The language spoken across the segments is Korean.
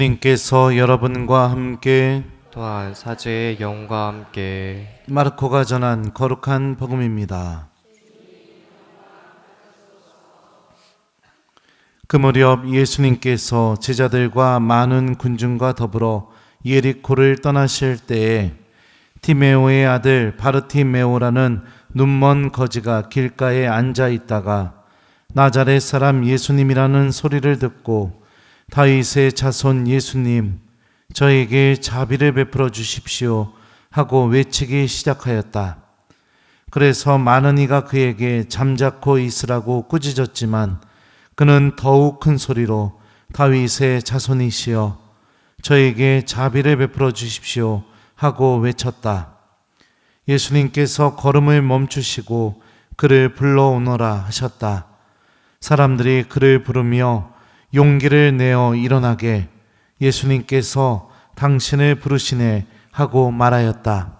예수님께서 여러분과 함께 또한 사제의 영과 함께 마르코가 전한 거룩한 복음입니다. 그 무렵 예수님께서 제자들과 많은 군중과 더불어 예리코를 떠나실 때에 티메오의 아들 바르티메오라는 눈먼 거지가 길가에 앉아 있다가 나자렛 사람 예수님이라는 소리를 듣고 다윗의 자손 예수님 저에게 자비를 베풀어 주십시오 하고 외치기 시작하였다. 그래서 많은 이가 그에게 잠자코 있으라고 꾸짖었지만 그는 더욱 큰 소리로 다윗의 자손이시여 저에게 자비를 베풀어 주십시오 하고 외쳤다. 예수님께서 걸음을 멈추시고 그를 불러오너라 하셨다. 사람들이 그를 부르며 용기를 내어 일어나게 예수님께서 당신을 부르시네 하고 말하였다.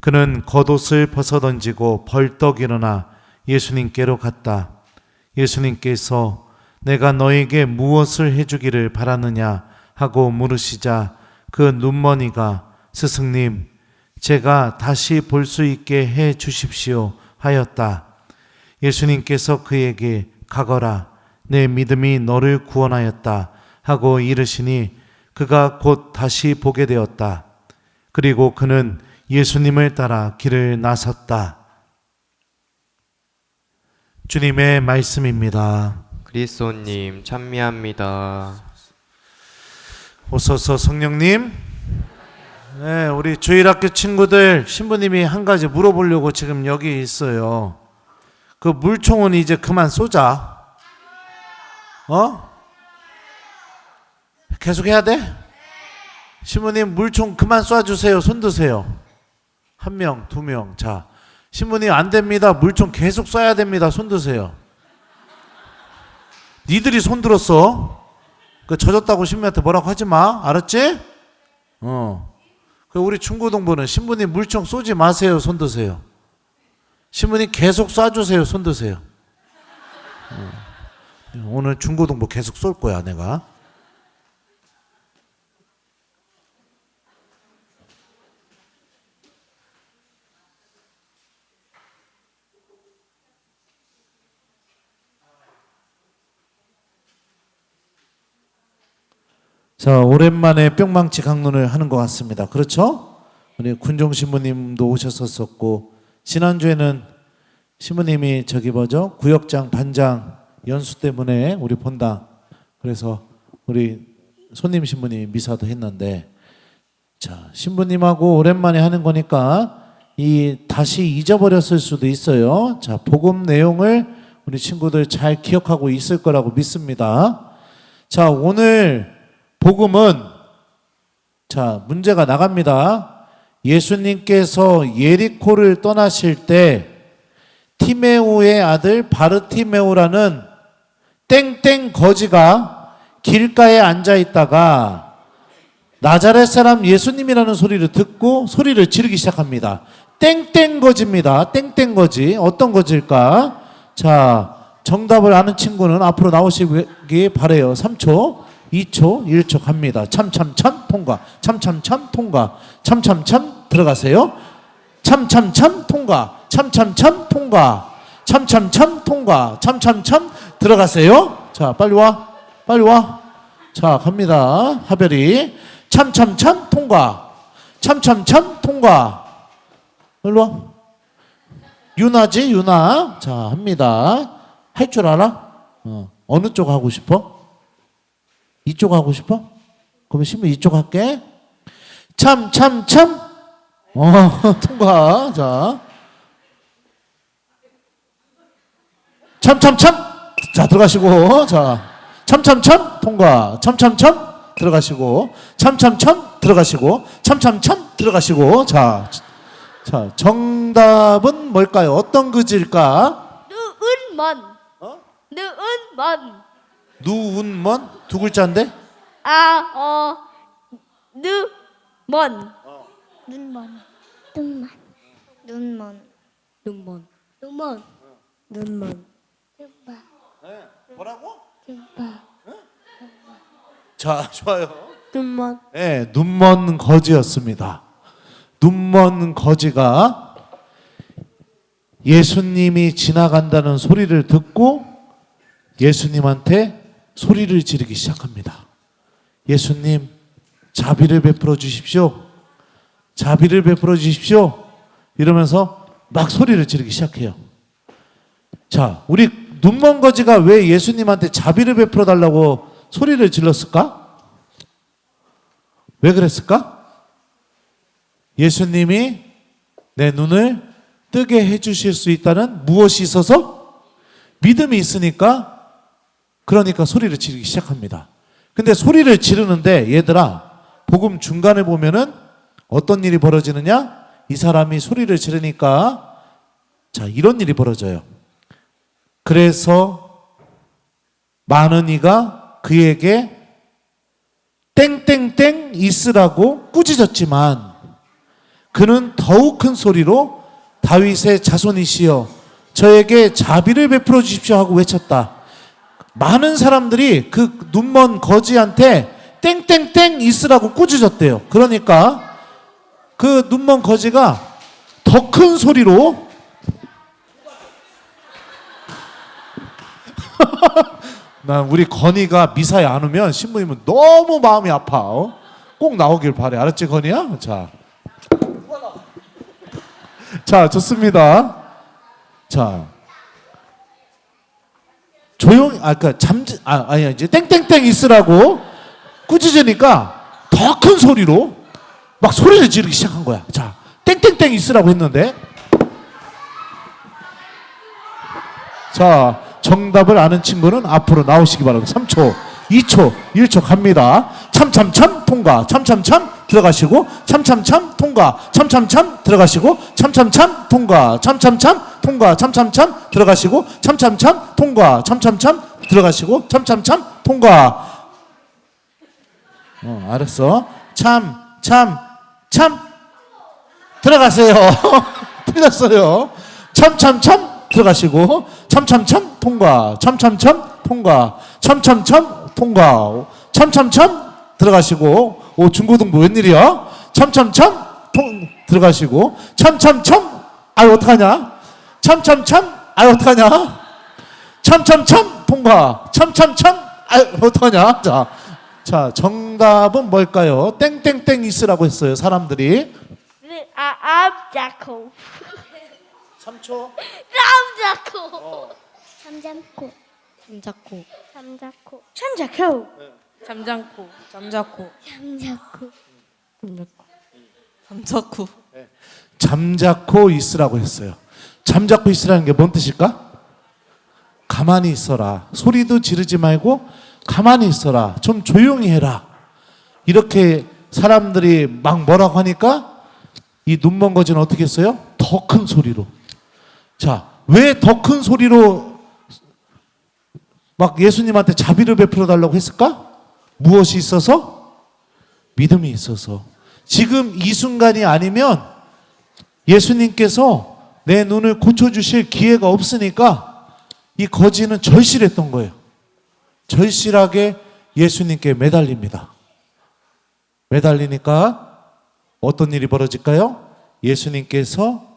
그는 겉옷을 벗어 던지고 벌떡 일어나 예수님께로 갔다. 예수님께서 내가 너에게 무엇을 해주기를 바라느냐 하고 물으시자 그 눈머니가 스승님, 제가 다시 볼 수 있게 해 주십시오 하였다. 예수님께서 그에게 가거라. 내 믿음이 너를 구원하였다. 하고 이르시니 그가 곧 다시 보게 되었다. 그리고 그는 예수님을 따라 길을 나섰다. 주님의 말씀입니다. 그리스도님 찬미합니다. 오소서 성령님. 네, 우리 주일학교 친구들 신부님이 한 가지 물어보려고 지금 여기 있어요. 그 물총은 이제 그만 쏘자. 어? 계속 해야 돼? 신부님 물총 그만 쏴주세요. 손 드세요. 한 명, 두 명. 자, 신부님 안 됩니다. 물총 계속 쏴야 됩니다. 손 드세요. 니들이 손 들었어. 그 젖었다고 신부한테 뭐라고 하지 마. 알았지? 어. 그 우리 중고등부는 신부님 물총 쏘지 마세요. 손 드세요. 신부님 계속 쏴주세요. 손 드세요. 어. 오늘 중고등부 계속 쏠 거야, 내가. 자, 오랜만에 뿅망치 강론을 하는 것 같습니다. 그렇죠? 우리 군종 신부님도 오셨었었고 지난주에는 신부님이 저기 뭐죠? 구역장 반장 연수 때문에 우리 본당 그래서 우리 손님 신부님이 미사도 했는데 자, 신부님하고 오랜만에 하는 거니까 이 다시 잊어버렸을 수도 있어요. 자, 복음 내용을 우리 친구들 잘 기억하고 있을 거라고 믿습니다. 자, 오늘 복음은 자, 문제가 나갑니다. 예수님께서 예리코를 떠나실 때 티메오의 아들 바르티메오라는 땡땡 거지가 길가에 앉아 있다가 나자렛 사람 예수님이라는 소리를 듣고 소리를 지르기 시작합니다. 땡땡 거지입니다. 땡땡 거지. 어떤 거지일까? 자, 정답을 아는 친구는 앞으로 나오시기 바래요. 3초, 2초, 1초 갑니다. 참참참 통과. 참참참 통과. 참참참 들어가세요. 참참참 통과. 참참참 통과. 참참참 통과. 참참참 들어가세요. 자, 빨리 와. 빨리 와. 자, 갑니다. 하별이. 참참참 통과. 참참참 통과. 일로 와. 유나지, 유나. 자, 합니다. 할 줄 알아? 어. 어느 쪽 하고 싶어? 이쪽 하고 싶어? 그러면 신부 이쪽 할게. 참, 참, 참. 어, 통과. 자. 참, 참, 참. 자, 들어가시고. 자. 참, 참, 참. 통과. 참, 참, 참. 들어가시고. 참, 참, 참. 들어가시고. 참, 참, 참. 들어가시고. 자. 자, 정답은 뭘까요? 어떤 그지일까? 누은먼 어? 누은먼 누운먼? 두 글자인데? 아 어 누먼 눈먼 눈먼 눈먼 눈먼 눈먼 눈먼 눈먼 뭐라고? 눈먼 자, 좋아요. 눈먼. 예, 눈먼 거지였습니다. 눈먼 거지가 예수님이 지나간다는 소리를 듣고 예수님한테 소리를 지르기 시작합니다. 예수님, 자비를 베풀어 주십시오. 자비를 베풀어 주십시오. 이러면서 막 소리를 지르기 시작해요. 자, 우리 눈먼 거지가 왜 예수님한테 자비를 베풀어 달라고 소리를 질렀을까? 왜 그랬을까? 예수님이 내 눈을 뜨게 해주실 수 있다는 무엇이 있어서? 믿음이 있으니까 그러니까 소리를 지르기 시작합니다. 근데 소리를 지르는데 얘들아 복음 중간에 보면은 어떤 일이 벌어지느냐? 이 사람이 소리를 지르니까 자 이런 일이 벌어져요. 그래서 많은 이가 그에게 땡땡땡 있으라고 꾸짖었지만 그는 더욱 큰 소리로 다윗의 자손이시여 저에게 자비를 베풀어 주십시오 하고 외쳤다. 많은 사람들이 그 눈먼 거지한테 땡땡땡 있으라고 꾸짖었대요. 그러니까 그 눈먼 거지가 더 큰 소리로 난 우리 건이가 미사에 안 오면 신부님은 너무 마음이 아파. 어? 꼭 나오길 바래. 알았지, 건이야? 자. 자, 좋습니다. 자. 조용, 아, 그, 잠, 아, 아니야, 이제 땡땡땡 있으라고 꾸짖으니까 더 큰 소리로 막 소리를 지르기 시작한 거야. 자, 땡땡땡 있으라고 했는데. 자, 정답을 아는 친구는 앞으로 나오시기 바랍니다. 3초, 2초, 1초 갑니다. 참참참 통과. 참참참 들어가시고 참참참 통과. 참참참 들어가시고 참참참 통과. 참참참 통과. 참참참 들어가시고 참참참 통과. 참참참 들어가시고 참참참 통과. 어, 알았어. 참, 참, 참 들어가세요. 틀렸어요. 참 참 참 들어가시고 참참참 통과. 참참참 통과. 참참참 통과. 참참참 들어가시고 오 중고등부 웬일이야? 참참참 통 들어가시고 참참참 아유 어떡하냐? 참참참 아유 어떡하냐? 참참참 통과. 참참참 아유 어떡하냐? 자. 자, 정답은 뭘까요? 땡땡땡 있으라고 했어요, 사람들이. 아, 암자코. 3초. 암자코. 잠잠코 잠자코. 잠자코 잠자코. 잠잠코 잠자코 잠자코 잠자코. 잠자코 잠자코 있으라고 했어요. 잠자코 있으라는 게 뭔 뜻일까? 가만히 있어라. 소리도 지르지 말고 가만히 있어라. 좀 조용히 해라. 이렇게 사람들이 막 뭐라고 하니까 이 눈먼 거지는 어떻게 했어요? 더 큰 소리로. 자, 왜 더 큰 소리로 막 예수님한테 자비를 베풀어 달라고 했을까? 무엇이 있어서? 믿음이 있어서. 지금 이 순간이 아니면 예수님께서 내 눈을 고쳐주실 기회가 없으니까 이 거지는 절실했던 거예요. 절실하게 예수님께 매달립니다. 매달리니까 어떤 일이 벌어질까요? 예수님께서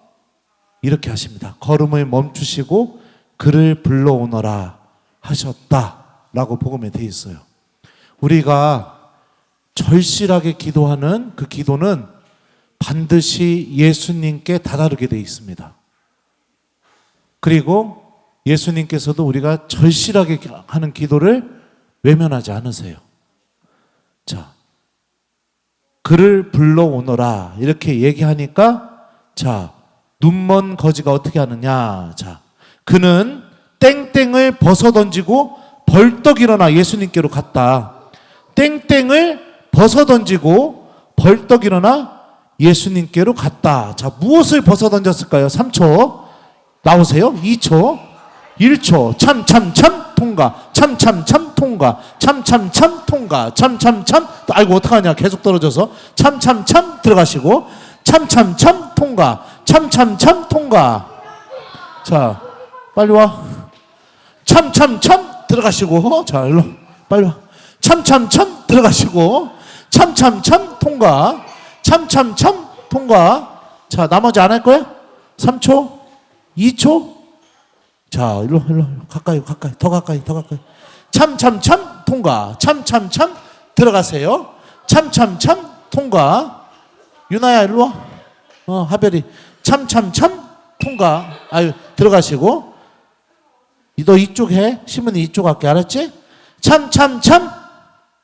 이렇게 하십니다. 걸음을 멈추시고 그를 불러오너라 하셨다라고 복음에 돼 있어요. 우리가 절실하게 기도하는 그 기도는 반드시 예수님께 다다르게 돼 있습니다. 그리고 예수님께서도 우리가 절실하게 하는 기도를 외면하지 않으세요. 자, 그를 불러오너라 이렇게 얘기하니까 자 눈먼 거지가 어떻게 하느냐? 자 그는 땡땡을 벗어 던지고 벌떡 일어나 예수님께로 갔다. 땡땡을 벗어 던지고 벌떡 일어나 예수님께로 갔다. 자 무엇을 벗어 던졌을까요? 3초. 나오세요. 2초. 1초. 참 참 참 통과. 참 참 참 통과. 참 참 참 통과. 참 참 참. 아이고 어떡하냐. 계속 떨어져서. 참 참 참 들어가시고. 참 참 참 통과 참참참 통과. 자 빨리 와. 참참참 들어가시고 자 일로 빨리 와. 참참참 들어가시고 참참참 통과. 참참참 통과. 자 나머지 안 할 거야? 3초? 2초? 자 일로 일로. 가까이 가까이. 더 가까이 더 가까이. 참참참 통과. 참참참 들어가세요. 참참참 통과. 유나야 일로 와. 어, 하별이 참 참 참 통과 아유 들어가시고 너 이쪽 해 신문이 이쪽 할게 알았지? 참 참 참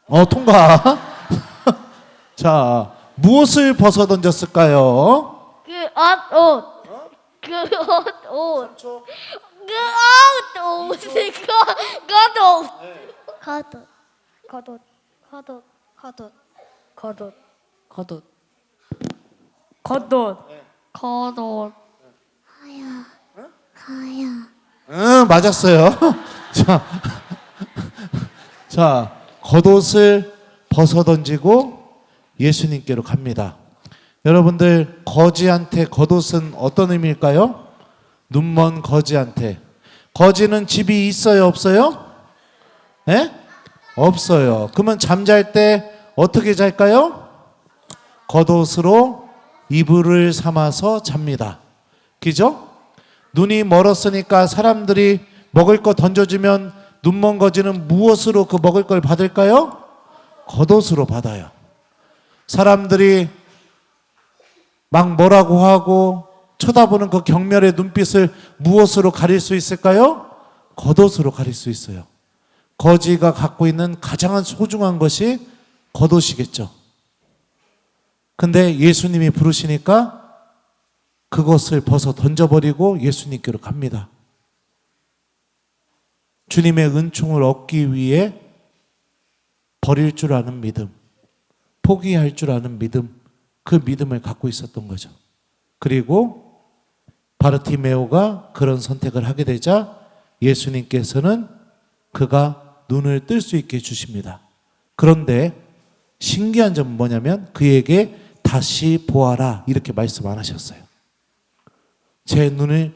어 통과 자 무엇을 벗어 던졌을까요? 그 옷, 옷. 그 옷, 옷. 그 옷, 옷. 그 옷. 겉옷 겉옷 겉옷 겉옷 겉옷. 겉옷. 겉옷. 겉옷. 하야 하야 응 맞았어요 자, 자 겉옷을 벗어 던지고 예수님께로 갑니다 여러분들 거지한테 겉옷은 어떤 의미일까요? 눈먼 거지한테 거지는 집이 있어요 없어요? 예? 없어요 그러면 잠잘 때 어떻게 잘까요? 겉옷으로 이불을 삼아서 잡니다 그죠? 눈이 멀었으니까 사람들이 먹을 거 던져주면 눈먼 거지는 무엇으로 그 먹을 걸 받을까요? 겉옷으로 받아요. 사람들이 막 뭐라고 하고 쳐다보는 그 경멸의 눈빛을 무엇으로 가릴 수 있을까요? 겉옷으로 가릴 수 있어요. 거지가 갖고 있는 가장 소중한 것이 겉옷이겠죠. 근데 예수님이 부르시니까 그것을 벗어 던져버리고 예수님께로 갑니다. 주님의 은총을 얻기 위해 버릴 줄 아는 믿음, 포기할 줄 아는 믿음, 그 믿음을 갖고 있었던 거죠. 그리고 바르티메오가 그런 선택을 하게 되자 예수님께서는 그가 눈을 뜰 수 있게 해주십니다. 그런데 신기한 점은 뭐냐면 그에게 다시 보아라. 이렇게 말씀 안 하셨어요. 제 눈을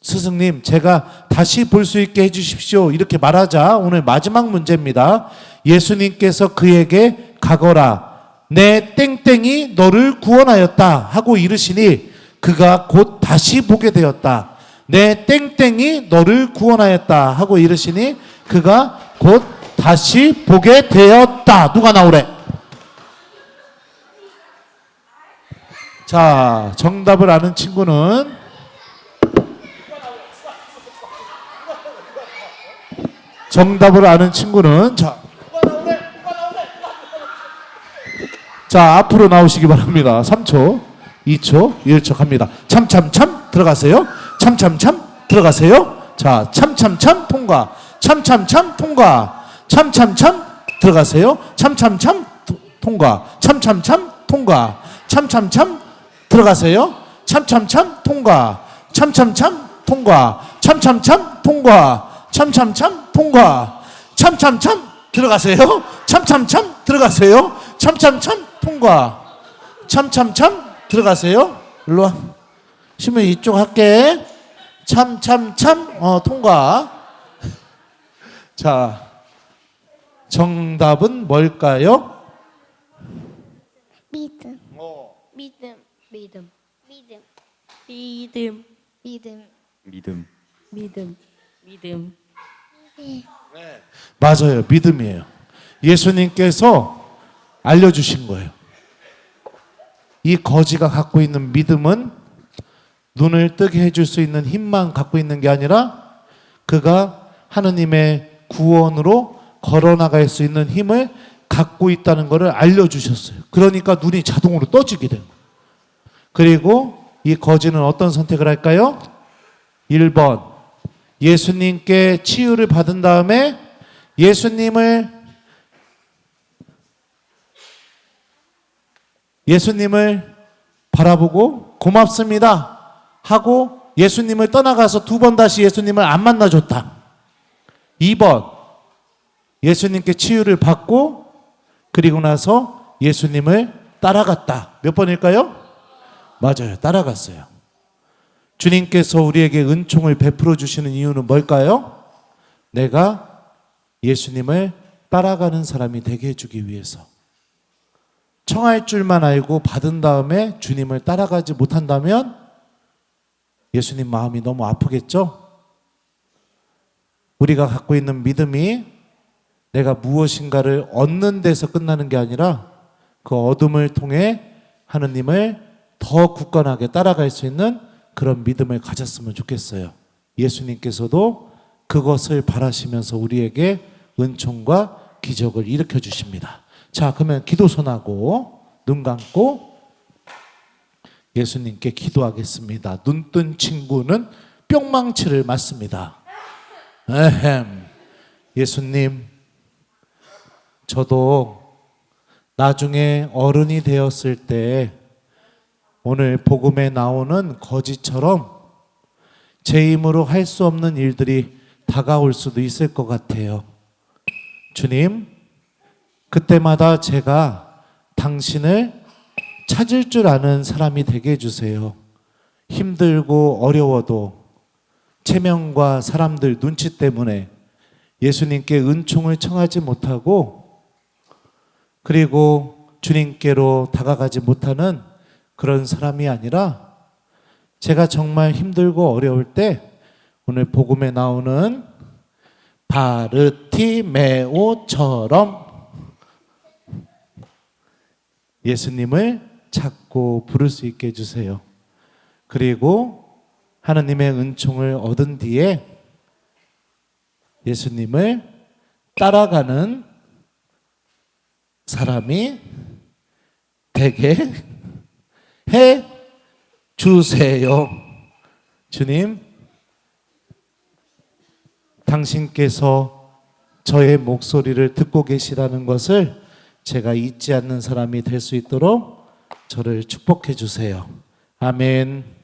스승님 제가 다시 볼 수 있게 해주십시오. 이렇게 말하자 오늘 마지막 문제입니다. 예수님께서 그에게 가거라. 내 땡땡이 너를 구원하였다 하고 이르시니 그가 곧 다시 보게 되었다. 내 땡땡이 너를 구원하였다 하고 이르시니 그가 곧 다시 보게 되었다. 누가 나오래 자 정답을 아는 친구는 정답을 아는 친구는 자, 자 앞으로 나오시기 바랍니다. 3초, 2초, 1초 갑니다. 참참참 들어가세요. 참참참 들어가세요. 자 참참참 통과. 참참참 통과. 참참참 들어가세요. 참참참 도- 통과. 참참참 통과. 참참참 들어가세요. 참참참 통과. 참참참 통과. 참참참 통과. 참참참 통과. 참참참 들어가세요. 참참참 들어가세요. 참참참 통과. 참참참 들어가세요. 일로 와. 신문 이쪽 할게. 참참참 어 통과. 자. 정답은 뭘까요? 믿음 믿음. 믿음. 믿음 믿음. 믿음 믿음. 믿음. 믿음. 맞아요. 믿음이에요. 예수님께서 알려주신 거예요. 이 거지가 갖고 있는 믿음은 눈을 뜨게 해줄 수 있는 힘만 갖고 있는 게 아니라 그가 하느님의 구원으로 걸어나갈 수 있는 힘을 갖고 있다는 것을 알려주셨어요. 그러니까 눈이 자동으로 떠지게 된 거예요. 그리고 이 거지는 어떤 선택을 할까요? 1번. 예수님께 치유를 받은 다음에 예수님을 예수님을 바라보고 고맙습니다 하고 예수님을 떠나가서 두 번 다시 예수님을 안 만나줬다. 2번 예수님께 치유를 받고 그리고 나서 예수님을 따라갔다. 몇 번일까요? 맞아요. 따라갔어요. 주님께서 우리에게 은총을 베풀어 주시는 이유는 뭘까요? 내가 예수님을 따라가는 사람이 되게 해주기 위해서. 청할 줄만 알고 받은 다음에 주님을 따라가지 못한다면 예수님 마음이 너무 아프겠죠? 우리가 갖고 있는 믿음이 내가 무엇인가를 얻는 데서 끝나는 게 아니라 그 어둠을 통해 하느님을 더 굳건하게 따라갈 수 있는 그런 믿음을 가졌으면 좋겠어요. 예수님께서도 그것을 바라시면서 우리에게 은총과 기적을 일으켜 주십니다. 자, 그러면 기도 손하고 눈 감고 예수님께 기도하겠습니다. 눈 뜬 친구는 뿅망치를 맞습니다. 에헴. 예수님, 저도 나중에 어른이 되었을 때 오늘 복음에 나오는 거지처럼 제 힘으로 할 수 없는 일들이 다가올 수도 있을 것 같아요. 주님, 그때마다 제가 당신을 찾을 줄 아는 사람이 되게 해주세요. 힘들고 어려워도 체면과 사람들 눈치 때문에 예수님께 은총을 청하지 못하고 그리고 주님께로 다가가지 못하는 그런 사람이 아니라 제가 정말 힘들고 어려울 때 오늘 복음에 나오는 바르티메오처럼 예수님을 찾고 부를 수 있게 해주세요. 그리고 하나님의 은총을 얻은 뒤에 예수님을 따라가는 사람이 되게 해 주세요. 주님, 당신께서 저의 목소리를 듣고 계시다는 것을 제가 잊지 않는 사람이 될 수 있도록 저를 축복해 주세요. 아멘.